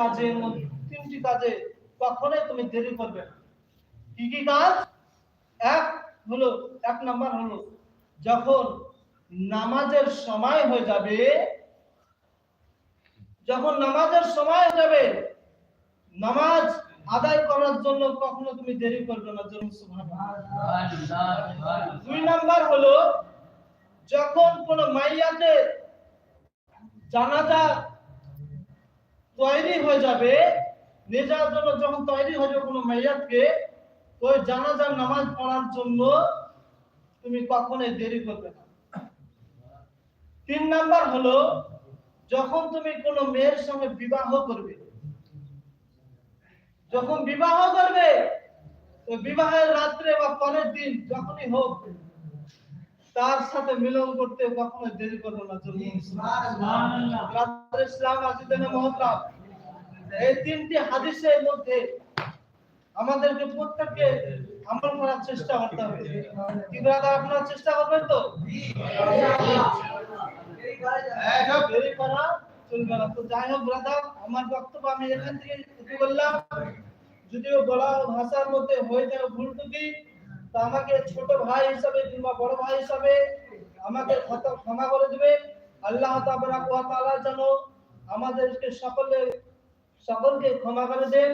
কাজের মধ্যে, তিনটি কাজে কখনোই তুমি দেরি করবে না। কি কি কাজ? এক হলো, এক নাম্বার হলো, যখন নামাজের সময় হয়ে যাবে, যখন নামাজের সময় হয়ে যাবে, নামাজ আদায় করার জন্য কখনো তুমি দেরি করবে না দুই নাম্বার হলো, যখন কোন মাইয়াতে জানাজা তৈরি হয়ে যাবে। নেজার জন্য যখন তৈরি হয়ে যাবে কোনো মাইয়াতকে ওই জানাজার নামাজ পড়ার জন্য তুমি কখনোই দেরি করবে না। তিন নাম্বার হলো, যখন তুমি কোনো মেয়ের সঙ্গে বিবাহ করবে, যখন বিবাহ করবে, তো বিবাহের রাত্রে বা পরের দিন যখনই হোক তার সাথে মিলন করতে কখনো দেরি করব না ইসলাম এই তিনটি হাদিসের মধ্যে আমাদেরকে প্রত্যেককে আমল করার চেষ্টা করতে হবে। কি আপনারা চেষ্টা করবেন তো? যাই হোক ব্রাদার, আমার বক্তব্য আমি এখান থেকে যদিও বলা ভাষার মধ্যে হয়ে যায় ভুল ত্রুটি তা আমাকে ছোট ভাই হিসাবে কিংবা বড় ভাই হিসাবে আমাকে ক্ষত- ক্ষমা করে দিবে আল্লাহ তাআলা যেন আমাদেরকে সকলে, সকলকে ক্ষমা করে দেন।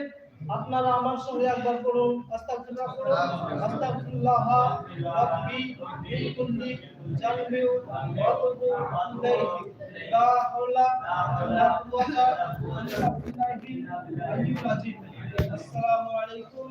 আপনারা আমার সঙ্গে একবার করুন আস্তাগফিরুল্লাহ করুন আস্তাগফিরুল্লাহ রাব্বি মিন কুল্লি ওয়া তুবু ইলাইহি। লা হাওলা ওয়া কুওয়াতা ইল্লা বিল্লাহিল আলিয়্যিল আযীম আসসালামু আলাইকুম।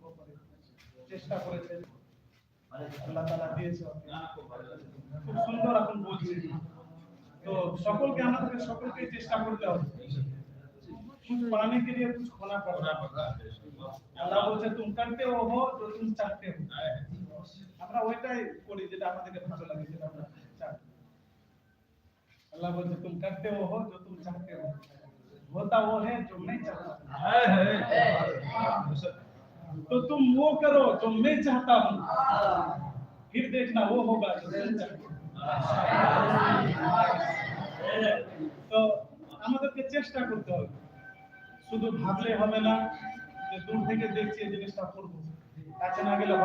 চেষ্টা করেছে আল্লাহ তাআলা দিয়েছে ওকে। খুব সুন্দর এখন বলছে তো সকলকে আমাদের সকলকে চেষ্টা করতে হবে कुछ पाने के लिए कुछ खोना पड़ रहा है আল্লাহ বলছে তুমি করতে हो हो तो तुम चाहते हो আমরা ওইটাই করি যেটা আমাদেরকে ভালো লাগে যেটা আমরা চাই আল্লাহ বলছে तुम करते हो हो जो तुम चाहते हो होता वो है जो मैं चाहता हूं तो तुम वो करो जो मैं चाहता हूं फिर देखना वो होगा जो तुम चाहते हो তো আমাদেরকে চেষ্টা করতে হবে শুধু ভাবলে হবে না যে দূর থেকে দেখছি এই জিনিসটা করবো কাছে না গেলে হবে